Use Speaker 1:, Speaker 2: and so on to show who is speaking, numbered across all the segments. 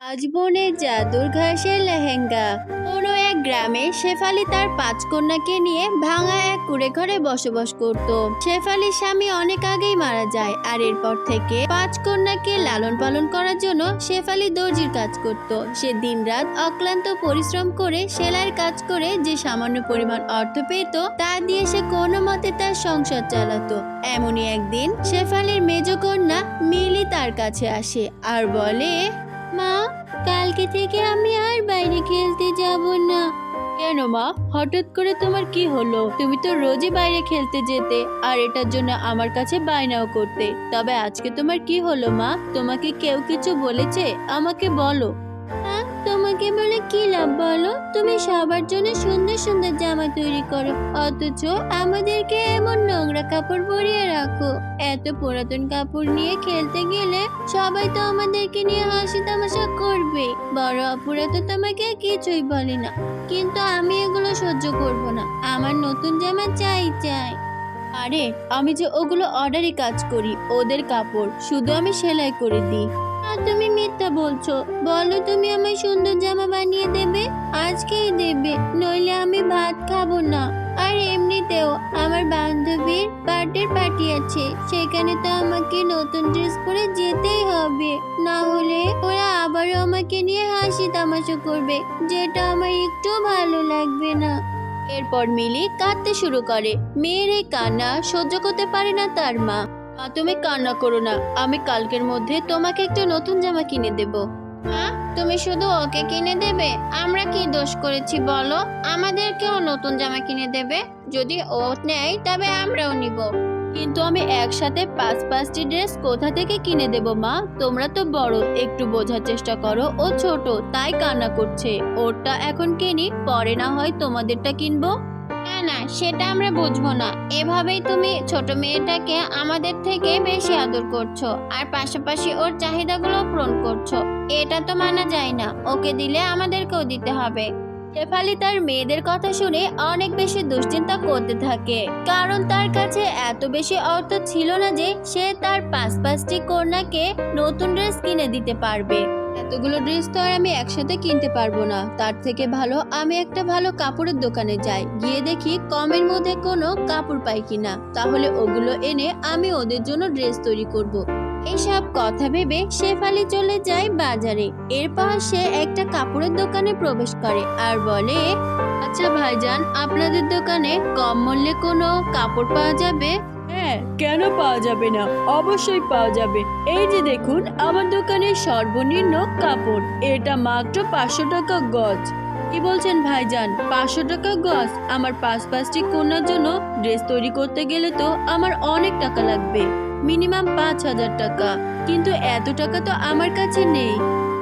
Speaker 1: আজবনের জাদুর ঘাসের লেহেঙ্গা। কোনো এক গ্রামে শেফালি তার পাঁচ কন্যাকে নিয়ে ভাঙা এক কুড়ে ঘরে বসবাস করত। শেফালির স্বামী অনেক আগেই মারা যায় আর এরপর থেকে পাঁচ কন্যাকে লালন পালন করার জন্য শেফালি দর্জির কাজ করত। সে দিনরাত অক্লান্ত পরিশ্রম করে সেলাইয়ের কাজ করে যে সামান্য পরিমাণ অর্থ পেত, তা দিয়ে সে কোনো মতে তার সংসার চালাতো। এমনই একদিন শেফালির মেজ কন্যা মিলি তার কাছে আসে আর বলে মা, কালকে থেকে আমি আর বাইরে খেলতে যাব না। কেন মা? হঠাৎ করে তোমার কি হলো? তুমি তো রোজই বাইরে খেলতে যেতে, আর এটার জন্য আমার কাছে বায়নাও করতে। তবে আজকে তোমার কি হলো মা? তোমাকে কেউ কিছু বলেছে? আমাকে বলো। তোমাকে বলে কি লাভ বলো? তুমি সবার জন্য সুন্দর সুন্দর জামা তৈরি করো। অথচ আমাদেরকে এমন নোংরা কাপড় পরিয়ে রাখো। এত পুরাতন কাপড় নিয়ে খেলতে গেলে সবাই তো আমাদেরকে নিয়ে হাসি তামাশা করবে। বড় অপুরা তো তোমাকে কিছুই বলে না। কিন্তু আমি এগুলো সহ্য করব না। আমার নতুন জামা চাই চাই। আরে, আমি যে ওগুলো অর্ডারই কাজ করি, ওদের কাপড়। শুধু আমি সেলাই করে দিই। আর তুমি বলছো? বলো তুমি আমায় সুন্দর জামা বানিয়ে দেবে? আজকেই দেবে, নইলে আমি ভাত খাব না। আর এমনিতেও আমার বান্ধবীর বার্থডে পার্টি আছে, সেখানে তো আমাকে নতুন ড্রেস পরে যেতেই হবে। না হলে ওরা আবারও আমাকে নিয়ে হাসি তামাশা করবে, যেটা আমার একটু ভালো লাগবে না। এরপর মিলি কাঁদতে শুরু করে। মেয়ের এই কান্না সহ্য করতে পারে না তার মা। মা তুমি কান্না করো না। আমি কালকের মধ্যে তোমাকে একটা নতুন জামা কিনে দেব। হ্যাঁ? তুমি শুধু ওকে কিনে দেবে? আমরা কি দোষ করেছি বলো? আমাদেরকেও নতুন জামা কিনে দেবে। যদি ও নেয় তবে আমরাও নিব। কিন্তু আমি একসাথে পাঁচ পাঁচটি ড্রেস কোথা থেকে কিনে দেব মা? তোমরা তো বড় একটু বোঝার চেষ্টা করো। ও ছোট তাই কান্না করছে। ওরটা এখন কিনি পরে না হয় তোমাদেরটা কিনবো। না না, সেটা আমরা বুঝব না। এভাবেই তুমি ছোট মেয়েটাকে আমাদের থেকে বেশি আদর করছ আর পাশাপাশি ওর চাহিদাগুলো পূরণ করছ। এটা তো মানা যায় না। ওকে দিলে আমাদেরকেও দিতে হবে। শেফালি তার মেয়েদের কথা শুনে অনেক বেশি দুশ্চিন্তা করতে থাকে। কারণ তার কাছে এত বেশি অর্থ ছিল না যে সে তার পাঁচ পাঁচটি কন্যাকে নতুন ড্রেস কিনে দিতে পারবে। এতগুলো ড্রেস তো আর আমি একসাথে কিনতে পারব না। তার থেকে ভালো আমি একটা ভালো কাপড়ের দোকানে যাই। গিয়ে দেখি কমের মধ্যে কোনো কাপড় পাই কিনা। তাহলে ওগুলো এনে আমি ওদের জন্য ড্রেস তৈরি করব। এইসব কথা ভেবে শেফালি চলে যায় বাজারে। এরপর সে একটা কাপড়ের দোকানে প্রবেশ করে আর বলে আচ্ছা ভাইজান, আপনাদের দোকানে কম মূল্যে কোনো কাপড় পাওয়া যাবে? হ্যাঁ কেন পাওয়া যাবে না? অবশ্যই পাওয়া যাবে। এই যে দেখুন, আমার দোকানে সর্বনিম্ন কাপড়। এটা মাত্র পাঁচশো টাকা গজ। কি বলছেন ভাইজান? পাঁচশো টাকা গজ? আমার পাঁচ পাঁচটি কন্যার জন্য ড্রেস তৈরি করতে গেলে তো আমার অনেক টাকা লাগবে। মিনিমাম পাঁচ হাজার টাকা। কিন্তু এত টাকা তো আমার কাছে নেই।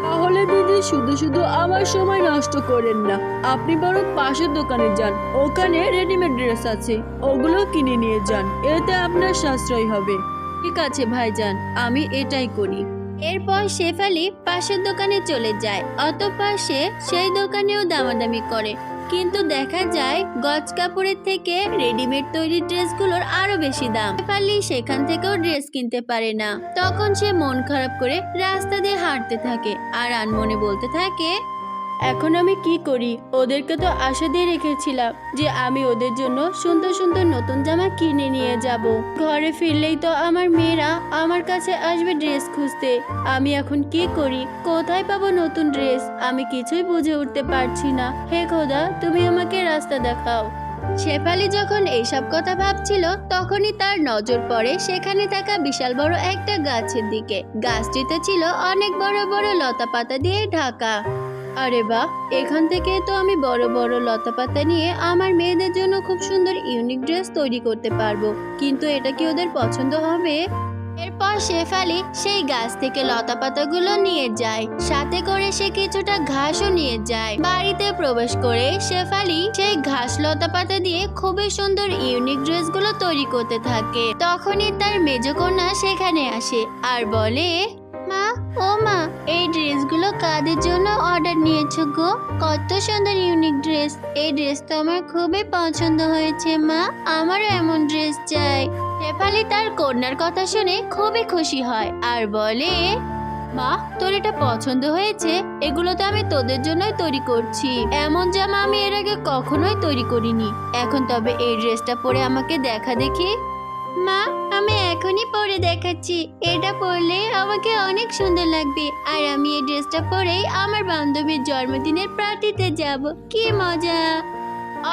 Speaker 1: তাহলে দিদি শুধু শুধু আমার সময় নষ্ট করেন না। আপনি বরং পাশের দোকানে যান। ওখানে রেডিমেড ড্রেস আছে। ওগুলো কিনে নিয়ে যান। এতে আপনার সাশ্রয় হবে। ঠিক আছে, ভাইজান। আমি এটাই করি। এরপর শেফালি পাশের দোকানে চলে যায়। অতঃপর সে সেই দোকানেও দামাদামি করে। কিন্তু দেখা যায় গজ কাপড়ের থেকে রেডিমেড তৈরি ড্রেসগুলোর আরও বেশি দাম। পারলে সেখান থেকেও ড্রেস কিনতে পারে না। তখন সে মন খারাপ করে রাস্তা দিয়ে হাঁটতে থাকে। আর আনমনে বলতে থাকে এখন আমি কি করি? ওদেরকে তো আশা দিয়ে রেখেছিলাম যে আমি ওদের জন্য সুন্দর সুন্দর নতুন জামা কিনে নিয়ে যাব। ঘরে ফিরলেই তো আমার মেয়েরা আমার কাছে আসবে ড্রেস খুঁজতে। আমি এখন কি করি? কোথায় পাবো নতুন ড্রেস? আমি কিছুই বুঝে উঠতে পারছি না। হে খোদা, তুমি আমাকে রাস্তা দেখাও। শেফালি যখন এইসব কথা ভাবছিল, তখনই তার নজর পড়ে সেখানে থাকা বিশাল বড় একটা গাছের দিকে। গাছটিতে ছিল অনেক বড় বড় লতা পাতা দিয়ে ঢাকা। আরে বাহ, এখান থেকে তো আমি বড় বড় লতা পাতা নিয়ে আমার মেয়েদের জন্য খুব সুন্দর ইউনিক ড্রেস তৈরি করতে পারব। কিন্তু এটা কি ওদের পছন্দ হবে? এরপর শেফালি সেই গাছ থেকে লতা পাতাগুলো নিয়ে যায়। সাথে করে সে কিছুটা ঘাসও নিয়ে যায়। বাড়িতে প্রবেশ করে শেফালি সেই ঘাস লতা পাতা দিয়ে খুবই সুন্দর ইউনিক ড্রেসগুলো তৈরি করতে থাকে। তখনই তার মেজকন্যা সেখানে আসে আর বলে, মা ও মা, এই ড্রেসগুলো কাদের জন্য অর্ডার নিয়েছো গো? কত সুন্দর ইউনিক ড্রেস এই ড্রেস তো আমার খুবই পছন্দ হয়েছে মা, আমারও এমন ড্রেস চাই। শেফালি তার কন্যার কথা শুনে খুবই খুশি হয় আর বলে, মা, তোর এটা পছন্দ হয়েছে? এগুলো তো আমি তোদের জন্যই তৈরি করছি। এমন জামা আমি এর আগে কখনোই তৈরি করিনি। এখন তবে এই ড্রেসটা পরে আমাকে দেখা দেখি। মা, আমি এখনই পরে দেখাচ্ছি। এটা পরলে আমাকে অনেক সুন্দর লাগবে। আর আমি এই ড্রেসটা পরেই আমার বান্ধবীর জন্মদিনের পার্টিতে যাব। কি মজা!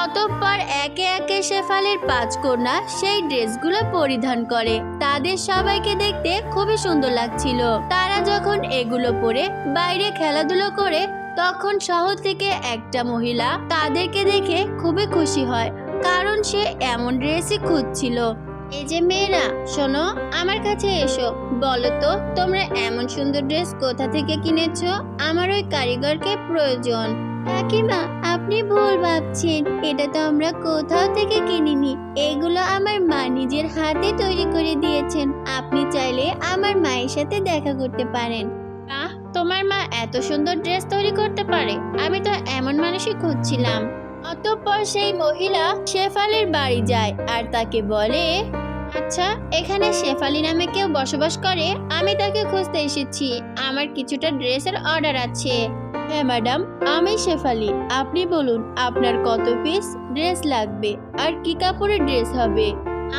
Speaker 1: অতঃপর একে একে শেফালির পাঁচ কন্যা সেই ড্রেসগুলো পরিধান করে। তাদের সবাইকে দেখতে খুবই সুন্দর লাগছিল। তারা যখন এগুলো পরে বাইরে খেলাধুলো করে, তখন শহর থেকে একটা মহিলা তাদেরকে দেখে খুবই খুশি হয়। কারণ সে এমন ড্রেসই খুঁজছিল। এই যে মেয়েরা, শোনো, আমার কাছে এসো। বলো তো, তোমরা এমন সুন্দর ড্রেস কোথা থেকে কিনেছো? আমার ওই কারিগরকে প্রয়োজন। কাকিমা, আপনি ভুল ভাবছেন। এটা তো আমরা কোথাও থেকে কিনিনি। এগুলো আমার মা নিজের হাতে তৈরি করে দিয়েছেন। আপনি চাইলে আমার মায়ের সাথে দেখা করতে পারেন। আহ, তোমার মা এত সুন্দর ড্রেস তৈরি করতে পারে। আমি তো এমন মানুষই খুঁজছিলাম। অতঃপর সেই মহিলা শেফালির বাড়ি যায় আর তাকে বলে আচ্ছা এখানে শেফালি নামে কেউ বসবাস করে? আমি তাকে খুঁজতে এসেছি। আমার কিছুটা ড্রেসের অর্ডার আছে। হ্যাঁ ম্যাডাম, আমি শেফালি। আপনি বলুন, আপনার কত পিস ড্রেস লাগবে? আর কি কাপড়ের ড্রেস হবে?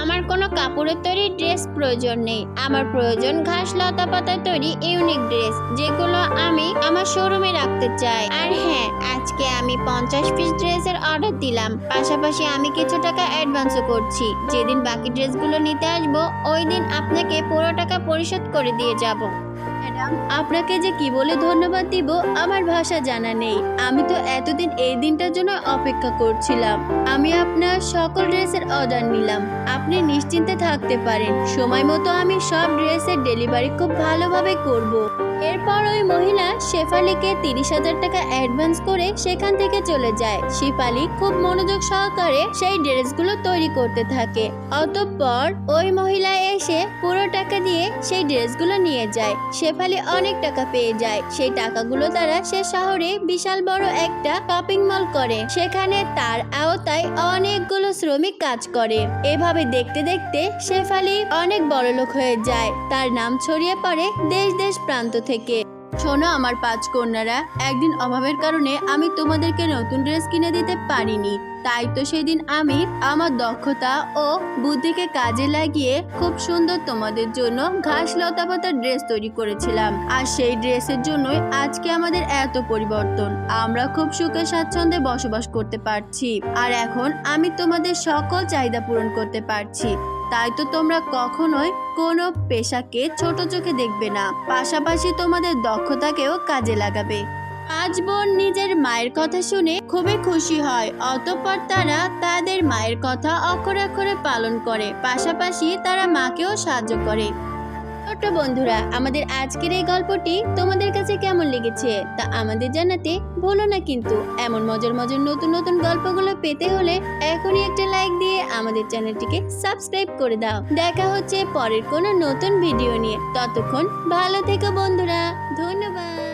Speaker 1: আমার কোনো কাপড়ের তৈরি ড্রেস প্রয়োজন নেই। আমার প্রয়োজন ঘাস, লতা পাতার তৈরি ইউনিক ড্রেস, যেগুলো আমি আমার শোরুমে রাখতে চাই। আর হ্যাঁ আজকে আমি পঞ্চাশ পিস ড্রেসের অর্ডার দিলাম। পাশাপাশি আমি কিছু টাকা অ্যাডভান্সও করছি। যেদিন বাকি ড্রেসগুলো নিতে আসব, ওই দিন আপনাকে পুরো টাকা পরিশোধ করে দিয়ে যাব। আপনাকে যে কি বলে ধন্যবাদ দিব আমার ভাষা জানা নেই। আমি তো এতদিন এই দিনটার জন্য অপেক্ষা করছিলাম। আমি আপনার সকল ড্রেসের অর্ডার নিলাম। আপনি নিশ্চিন্তে থাকতে পারেন। সময় মতো আমি সব ড্রেসের ডেলিভারি খুব ভালোভাবে করব। এরপর ওই মহিলা শেফালিকে তিরিশ হাজার টাকা অ্যাডভান্স করে সেখান থেকে চলে যায়। শেফালি খুব মনোযোগ সহকারে সেই ড্রেসগুলো তৈরি করতে থাকে। অতঃপর ওই মহিলা এসে পুরো টাকা দিয়ে সেই ড্রেসগুলো নিয়ে যায়। শেফালি অনেক টাকা পেয়ে যায়। সেই টাকাগুলো দ্বারা সে শহরে বিশাল বড় একটা শপিং মল করে। সেখানে তার আওতায় অনেকগুলো শ্রমিক কাজ করে। এভাবে দেখতে দেখতে শেফালি অনেক বড় লোক হয়ে যায়। তার নাম ছড়িয়ে পড়ে দেশ দেশ প্রান্ত থেকে। শোনো আমার পাঁচ কন্যারা, একদিন অভাবের কারণে আমি তোমাদেরকে নতুন ড্রেস কিনে দিতে পারিনি। তাই তো সেদিন আমি আমার দক্ষতা ও বুদ্ধিকে কাজে লাগিয়ে খুব সুন্দর তোমাদের জন্য ঘাস লতা পাতার ড্রেস তৈরি করেছিলাম। আর সেই ড্রেসের জন্যই আজকে আমাদের এত পরিবর্তন। আমরা খুব সুখে স্বাচ্ছন্দ্যে বসবাস করতে পারছি। আর এখন আমি তোমাদের সকল চাহিদা পূরণ করতে পারছি। তাই তো তোমরা কখনোই কোনো পেশাকে ছোট চোখে দেখবে না। পাশাপাশি তোমাদের দক্ষতাকেও কাজে লাগাবে। পাঁচ বোন নিজের মায়ের কথা শুনে খুবই খুশি হয়, অতঃপর তারা তাদের মায়ের কথা অক্ষরে অক্ষরে পালন করে। পাশাপাশি তারা মাকেও সাহায্য করে। ছোট্ট বন্ধুরা, আমাদের আজকের এই গল্পটি তোমাদের কাছে কেমন লেগেছে তা আমাদের জানাতে ভুলো না কিন্তু। এমন মজার মজার নতুন নতুন গল্পগুলো পেতে হলে এখনই একটা লাইক দিয়ে আমাদের চ্যানেলটিকে সাবস্ক্রাইব করে দাও। দেখা হচ্ছে পরের কোনো নতুন ভিডিও নিয়ে। ততক্ষণ ভালো থেকো বন্ধুরা। ধন্যবাদ।